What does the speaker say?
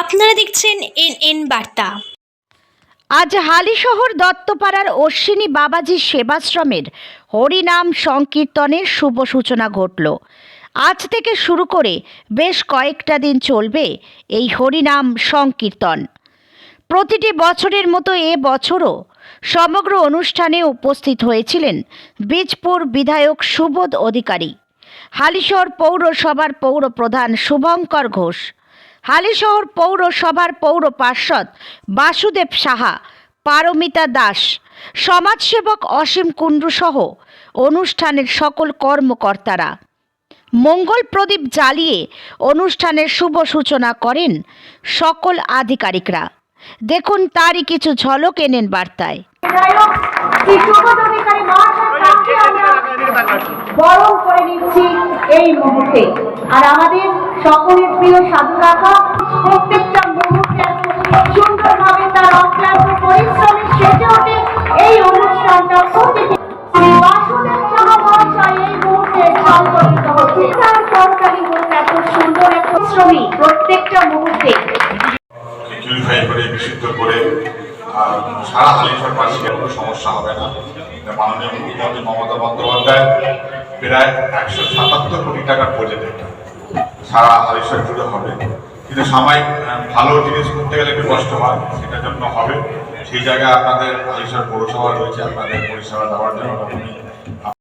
আপনারা দেখছেন N N বার্তা। আজ হালিশহর দত্তপাড়ার অশ্বিনী বাবাজি সেবাশ্রমের হরিনাম সংকীর্তনের শুভ সূচনা ঘটল। আজ থেকে শুরু করে বেশ কয়েকটা দিন চলবে এই হরিনাম সংকীর্তন। প্রতিটি বছরের মতো এ বছরও সমগ্র অনুষ্ঠানে উপস্থিত হয়েছিলেন বীজপুর বিধায়ক সুবোধ অধিকারী। হালিশহর পৌরসভার পৌর প্রধান শুভঙ্কর ঘোষ। হালিশহর পৌরসভার পৌর পার্ষদ বাসুদেব সাহা, পারমিতা দাস, সমাজসেবক অসীম কুণ্ডু সহ অনুষ্ঠানের সকল কর্মকর্তারা। মঙ্গল প্রদীপ জ্বালিয়ে অনুষ্ঠানের শুভ সূচনা করেন সকল আধিকারিকরা। দেখুন তারই কিছু ঝলক এনেন বার্তায়। করে নিচ্ছি। এই মুহূর্তে। আর আমাদের সকলের প্রিয় সাধু কাকা, প্রত্যেকটা মুহূর্তে সুন্দরভাবে তার অক্লান্ত পরিশ্রমে সেজে ওঠে এই অনুষ্ঠানটা। এই মুহূর্তে এত সুন্দর প্রত্যেকটা মুহূর্তে। সমস্যা হবে না। মাননীয় মুখ্যমন্ত্রী মমতা বন্দ্যোপাধ্যায়। প্রায় একশো সাতাত্তর কোটি টাকার প্রজেক্ট এটা। সারা হালিশহর জুড়ে হবে। কিন্তু সাময়িক ভালো জিনিস করতে গেলে একটু কষ্ট হয়, সেটার জন্য হবে। সেই জায়গায় আপনাদের আলিশ্বর পৌরসভা রয়েছে, আপনাদের পরিষেবা দেওয়ার জন্য।